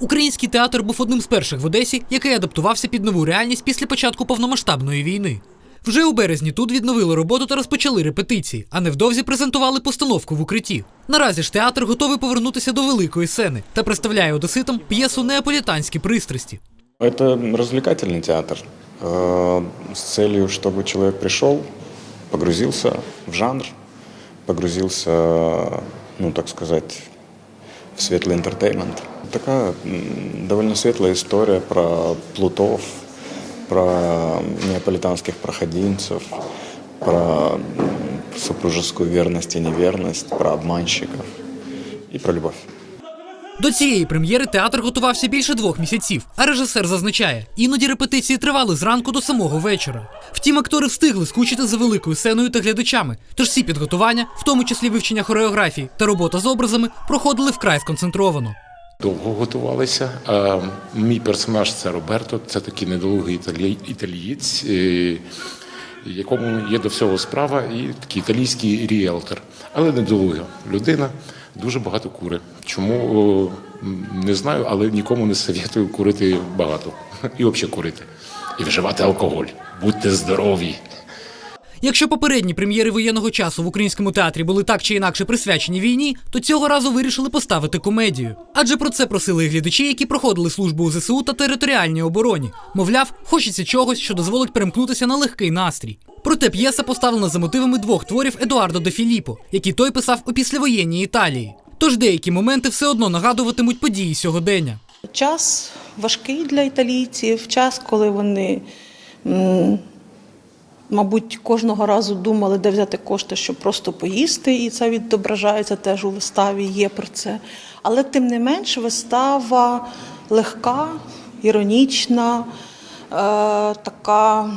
Український театр був одним з перших в Одесі, який адаптувався під нову реальність після початку повномасштабної війни. Вже у березні тут відновили роботу та розпочали репетиції, а невдовзі презентували постановку в укритті. Наразі ж театр готовий повернутися до великої сцени та представляє одеситам п'єсу Неаполітанські пристрасті. Это развлекательный театр э, с целью, чтобы человек пришел, погрузился в жанр, погрузился, ну так сказать, в светлый интертеймент. Такая м, довольно светлая история про плутов, про неаполитанских проходимцев, про м, супружескую верность и неверность, про обманщиков и про любовь. До цієї прем'єри театр готувався більше двох місяців, а режисер зазначає, іноді репетиції тривали зранку до самого вечора. Втім, актори встигли скучити за великою сценою та глядачами, тож всі підготування, в тому числі вивчення хореографії та робота з образами, проходили вкрай сконцентровано. Довго готувалися. А мій персонаж це Роберто, це такий недолугий італієць, е, якому є до всього справа, і такий італійський ріелтор. Але недолуга людина, дуже багато кури. Чому не знаю, але нікому не советую курити багато. І взагалі курити. І вживати алкоголь. Будьте здорові. Якщо попередні прем'єри воєнного часу в українському театрі були так чи інакше присвячені війні, то цього разу вирішили поставити комедію. Адже про це просили і глядачі, які проходили службу у ЗСУ та територіальній обороні. Мовляв, хочеться чогось, що дозволить перемкнутися на легкий настрій. Проте п'єса поставлена за мотивами двох творів Едуардо де Філіппо, які той писав у післявоєнній Італії. Тож деякі моменти все одно нагадуватимуть події сьогодення. Час важкий для італійців, час, коли вони, мабуть, кожного разу думали, де взяти кошти, щоб просто поїсти, і це відображається теж у виставі, є про це. Але тим не менш, вистава легка, іронічна, е, така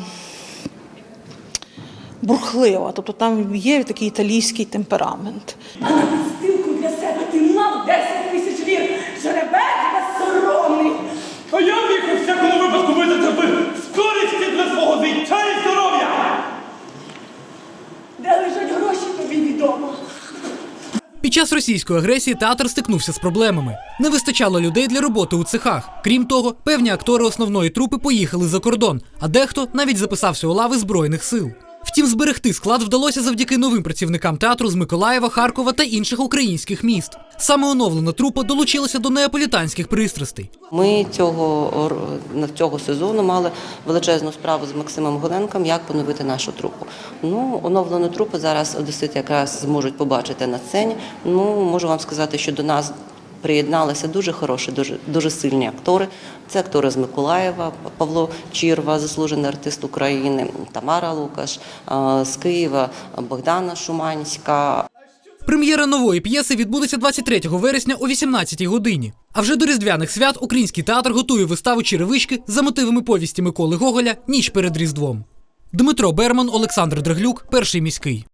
бурхлива. Тобто там є такий італійський темперамент. Під час російської агресії театр стикнувся з проблемами. Не вистачало людей для роботи у цехах. Крім того, певні актори основної трупи поїхали за кордон, а дехто навіть записався у лави збройних сил. Втім, зберегти склад вдалося завдяки новим працівникам театру з Миколаєва, Харкова та інших українських міст. Саме оновлена трупа долучилася до неаполітанських пристрастей. Ми цього цього сезону мали величезну справу з Максимом Голенком, як поновити нашу трупу. Ну, оновлену трупу зараз одесити якраз зможуть побачити на сцені. Ну, можу вам сказати, що до нас приєдналися дуже хороші, дуже, дуже сильні актори. Це актори з Миколаєва, Павло Чірва, заслужений артист України, Тамара Лукаш, з Києва, Богдана Шуманська, Прем'єра нової п'єси відбудеться 23 вересня о 18 годині. А вже до різдвяних свят український театр готує виставу Черевички за мотивами повісті Миколи Гоголя Ніч перед Різдвом. Дмитро Берман, Олександр Дреглюк, перший міський.